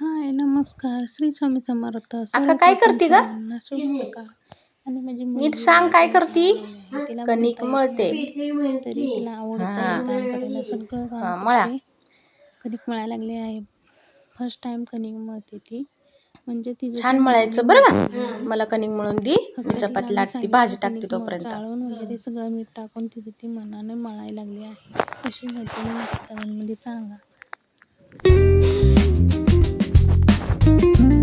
हाय नमस्कार. श्री स्वामी समर्थ. अक्का, काय करते ग? सर्वप्रथम शुभ सकाळ. आणि माझी नीट मुलगी सांग काय करती? तिला कणिक मळते. तरी तिला आवडतं काम करायला सगळं हा, काम मळा. करते. कणिक मळायला लागले आहे. फर्स्ट टाइम कणिक मळते ती. म्हणजे तिचं छान ती मळायचं बरं का? मला कणिक मळून दे. मी चपाती लाटते भाजी टाकते तोपर्यंत. चाळून वगैरे सगळं मीठ टाकून तिचं ती मनाने मळायला लागली आहे. कशी मळते मी नक्की कमेंटमध्ये सांगा. छान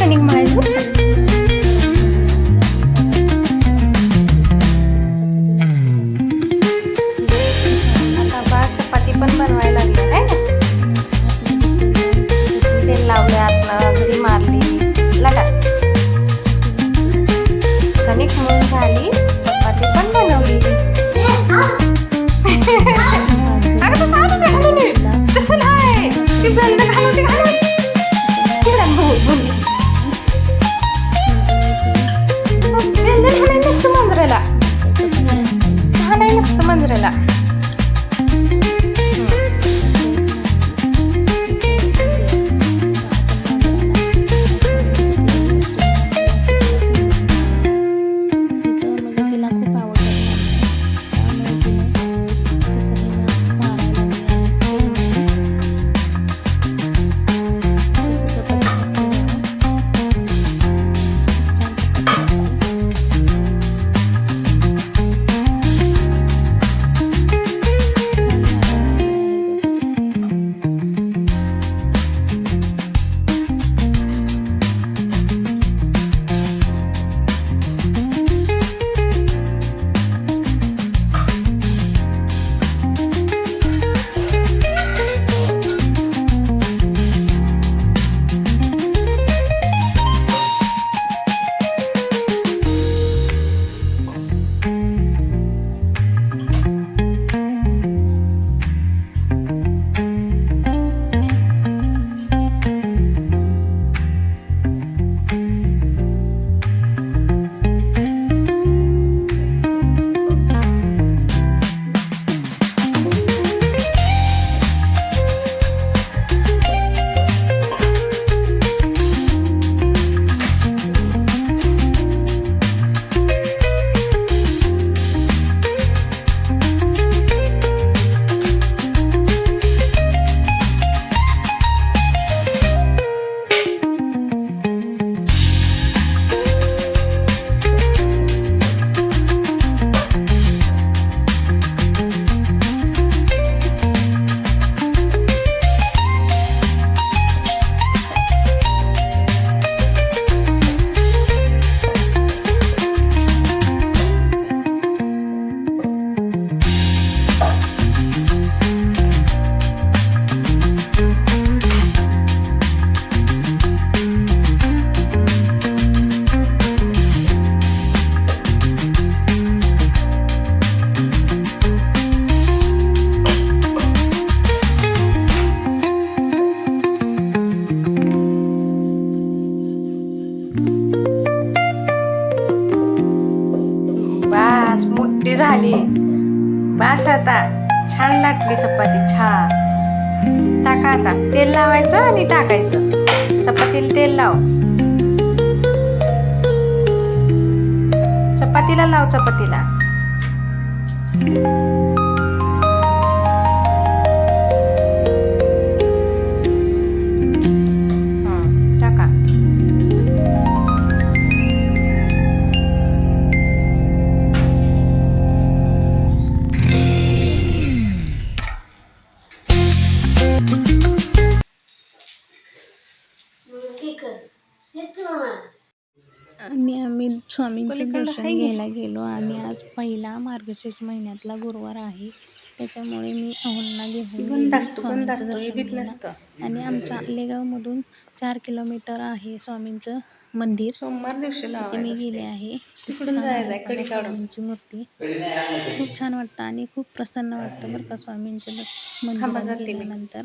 रोज कणिक मळायची आता चपाती पण बनवायला लागली आहे. ना तेल लावलं आपलं घरी मारली. लाटा. कणिक झाली. बास आता छान लाटली चपाती छान. टाका आता. तेल लावायचं आणि टाकायचं. चपातीला तेल लाव. चपातीला लाव चपातीला. आणि आम्ही स्वामींचं दर्शन. घ्यायला गेलो आणि आज पहिला मार्गशीर्ष महिन्यातला गुरुवार आहे त्याच्यामुळे मी अहोंना घेऊन स्वामींचं दर्शन. आणि आमच्या आलेगावमधून चार किलोमीटर आहे स्वामींचं मंदिर सोमवार दिवशी तिथे मी गेले. आहे तिकडून छान जायचं आहे, आहे कडी काढून. स्वामींची मूर्ती खूप छान वाटतं आणि खूप प्रसन्न वाटतं बरं का स्वामींच्या द- थांबा मंदिरात जाते मी. गेल्यानंतर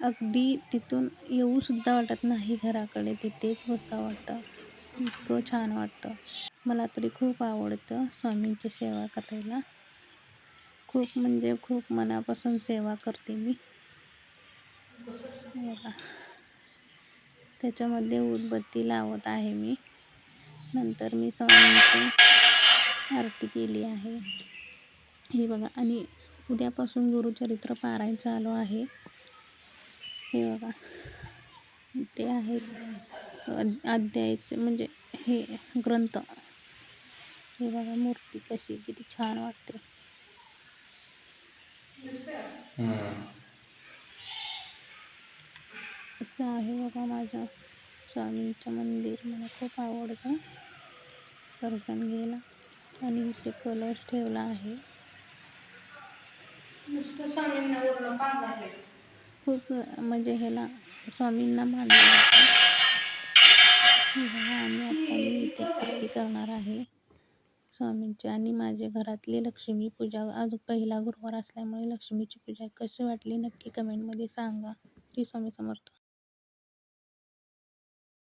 अगदी तिथून येऊ सुद्धा वाटत नाही घराकडे तिथेच बसावं वाटतं इतकं छान वाटतं. मला तरी खूप आवडतं स्वामींची सेवा करायला. खूप म्हणजे खूप मनापासून सेवा करते मी. बघा. त्याच्यामध्ये उदबत्ती लावत आहे मी. नंतर मी स्वामींची आरती केली आहे. हे बघा. आणि उद्यापासून गुरुचरित्र पारायण चालू आहे. हे बघा. ते आहे. अध्यायाचे म्हणजे हे ग्रंथ. हे बघा मूर्ती कशी किती छान वाटते. असं आहे बघा माझं स्वामींचं मंदिर. मला खूप आवडतं. दर्शन घ्यायला. आणि इथे कलश ठेवला आहे. खूप म्हणजे ह्याला स्वामींना मानलं बघा आणि आता मी इथे आरती करणार आहे. स्वामींची आणि माझे घरातली लक्ष्मी पूजा. आज पहिला गुरुवार असल्यामुळे लक्ष्मीची पूजा कशी वाटली नक्की कमेंटमध्ये सांगा. श्री स्वामी समर्थ.